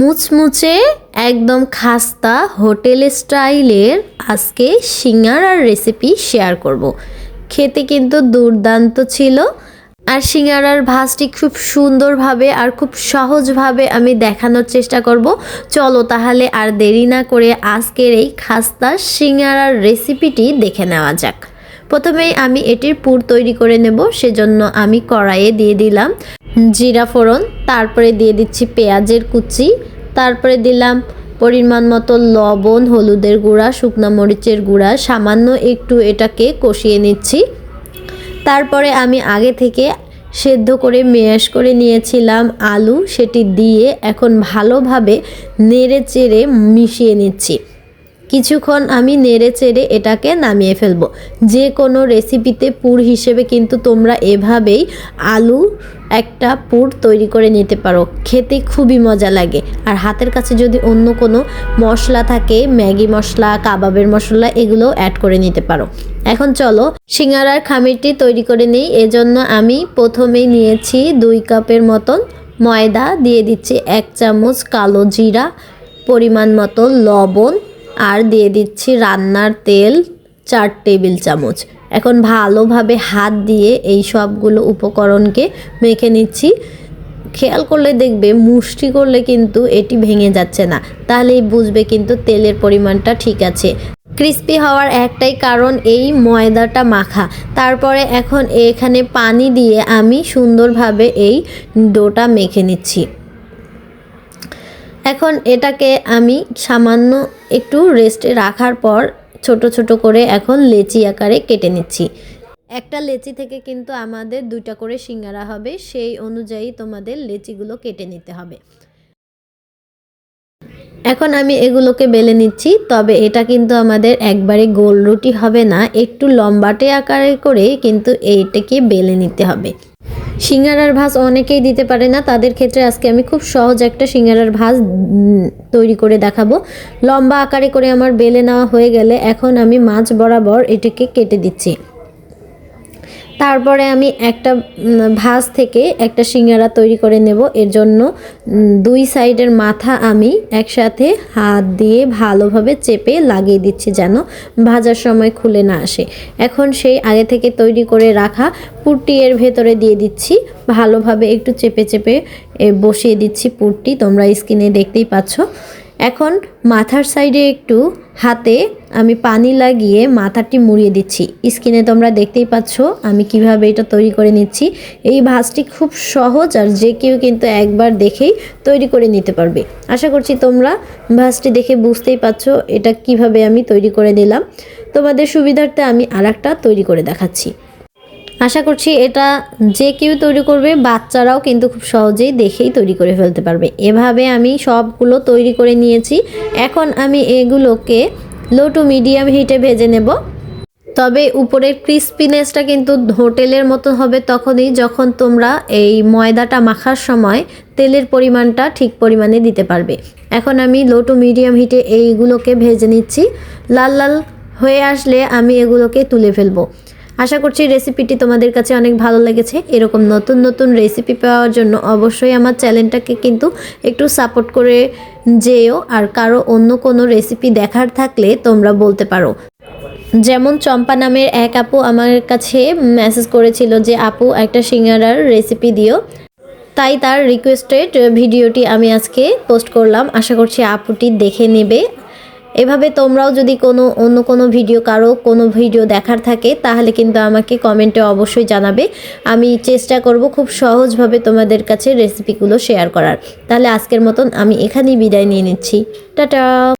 মুচমুচে একদম খাস্তা হোটেল স্টাইলের আজকে সিঙ্গারার রেসিপি শেয়ার করব। খেতে কিন্তু দুর্দান্ত ছিল। আর সিঙ্গারার ভাজটি খুব সুন্দরভাবে আর খুব সহজভাবে আমি দেখানোর চেষ্টা করব। চলো তাহলে আর দেরি না করে আজকের এই খাস্তা সিঙ্গারার রেসিপিটি দেখে নেওয়া যাক। প্রথমেই আমি এটির পুর তৈরি করে নেব, সেজন্য আমি কড়াইয়ে দিয়ে দিলাম। জিরা ফোড়ন, তারপরে দিয়ে দিচ্ছি পেঁয়াজের কুচি, তারপরে দিলাম পরিমাণ মতো লবণ, হলুদের গুঁড়া, শুকনো মরিচের গুঁড়া, সামান্য একটু এটাকে কষিয়ে নিচ্ছি। তারপরে আমি আগে থেকে সেদ্ধ করে মেয়াশ করে নিয়েছিলাম আলু, সেটি দিয়ে এখন ভালোভাবে নেড়ে চেড়ে মিশিয়ে নিচ্ছি। কিছুক্ষণ আমি নেড়ে চেড়ে এটাকে নামিয়ে ফেলব। যে কোনো রেসিপিতে পুর হিসেবে কিন্তু তোমরা এভাবেই আলু একটা পুর তৈরি করে নিতে পারো। খেতে খুবই মজা লাগে। আর হাতের কাছে যদি অন্য কোনো মশলা থাকে, ম্যাগি মশলা, কাবাবের মশলা, এগুলো অ্যাড করে নিতে পারো। এখন চলো সিঙ্গারার খামিরটি তৈরি করে নিই। এজন্য আমি প্রথমেই নিয়েছি দুই কাপের মতন ময়দা, দিয়ে দিচ্ছি এক চামচ কালো জিরা, পরিমাণ মতো লবণ আর দিয়ে দিচ্ছি রান্নার তেল চার টেবিল চামচ। এখন ভালোভাবে হাত দিয়ে এই সবগুলো উপকরণকে মেখে নিচ্ছি। খেয়াল করলে দেখবে, মুষ্টি করলে কিন্তু এটি ভেঙে যাচ্ছে না। তাহলেই বুঝবে কিন্তু তেলের পরিমাণটা ঠিক আছে। ক্রিস্পি হওয়ার একটাই কারণ এই ময়দাটা মাখা। তারপরে এখন এখানে পানি দিয়ে আমি সুন্দরভাবে এই ডোটা মেখে নিচ্ছি। এখন এটাকে আমি সামান্য একটু রেস্টে রাখার পর ছোট ছোট করে এখন লেচি আকারে কেটে নিচ্ছি। একটা লেচি থেকে কিন্তু আমাদের দুইটা করে সিঙ্গারা হবে, সেই অনুযায়ী তোমাদের লেচিগুলো কেটে নিতে হবে। এখন আমি এগুলোকে বেলে নিচ্ছি, তবে এটা কিন্তু আমাদের একবারে গোল রুটি হবে না, একটু লম্বাটে আকারে করে কিন্তু এইটাকে বেলে নিতে হবে। সিঙ্গারার ভাজ অনেকেই দিতে পারে না। তাদের ক্ষেত্রে আজকে আমি খুব সহজ একটা সিঙ্গারার ভাজ তৈরি করে দেখাবো। লম্বা আকারে করে আমার বেলে নেওয়া হয়ে গেলে এখন আমি মাছ বরাবর এটাকে কেটে দিচ্ছি। তারপরে আমি একটা ভাজ থেকে একটা সিঙ্গারা তৈরি করে নেব। এর জন্য দুই সাইডের মাথা আমি একসাথে হাত দিয়ে ভালোভাবে চেপে লাগিয়ে দিচ্ছি যেন ভাজার সময় খুলে না আসে। এখন সেই আগে থেকে তৈরি করে রাখা পুরটি এর ভেতরে দিয়ে দিচ্ছি। ভালোভাবে একটু চেপে চেপে বসিয়ে দিচ্ছি পুরটি তোমরা স্কিনে দেখতেই পাচ্ছ। এখন মাথার সাইডে একটু হাতে আমি পানি লাগিয়ে মাথাটি মুড়িয়ে দিচ্ছি। স্কিনে তোমরা দেখতেই পাচ্ছ আমি কীভাবে এটা তৈরি করে নিচ্ছি। এই ভাজটি খুব সহজ আর যে কেউ কিন্তু একবার দেখেই তৈরি করে নিতে পারবে। আশা করছি তোমরা ভাজটি দেখে বুঝতেই পারছ এটা কীভাবে আমি তৈরি করে দিলাম তোমাদের সুবিধার্থে আমি আর তৈরি করে দেখাচ্ছি। আশা করছি এটা যে কেউ তৈরি করবে, বাচ্চারাও কিন্তু খুব সহজেই দেখেই তৈরি করে ফেলতে পারবে। এভাবে আমি সবগুলো তৈরি করে নিয়েছি। এখন আমি এগুলোকে লো টু মিডিয়াম হিটে ভেজে নেব। তবে উপরের ক্রিস্পিনেসটা কিন্তু হোটেলের মতো হবে তখনই যখন তোমরা এই ময়দাটা মাখার সময় তেলের পরিমাণটা ঠিক পরিমাণে দিতে পারবে। এখন আমি লো টু মিডিয়াম হিটে এইগুলোকে ভেজে নিচ্ছি। লাল লাল হয়ে আসলে আমি এগুলোকে তুলে ফেলব। আশা করছি রেসিপিটি তোমাদের কাছে অনেক ভালো লেগেছে। এরকম নতুন নতুন রেসিপি পাওয়ার জন্য অবশ্যই আমার চ্যানেলটাকে কিন্তু একটু সাপোর্ট করে যেও। আর কারও অন্য কোনো রেসিপি দেখার থাকলে তোমরা বলতে পারো। যেমন চম্পা নামের এক আপু আমার কাছে মেসেজ করেছিল যে, আপু, একটা সিঙ্গারার রেসিপি দিও। তাই তার রিকোয়েস্টেড ভিডিওটি আমি আজকে পোস্ট করলাম। আশা করছি আপুটি দেখে নেবে। এভাবে তোমরাও যদি কোনো, অন্য কোনো ভিডিও, কারও কোনো ভিডিও দেখার থাকে, তাহলে কিন্তু আমাকে কমেন্টে অবশ্যই জানাবে। আমি চেষ্টা করব খুব সহজভাবে তোমাদের কাছে রেসিপিগুলো শেয়ার করার। তাহলে আজকের মতন আমি এখানেই বিদায় নিয়ে নিচ্ছি। টাটা!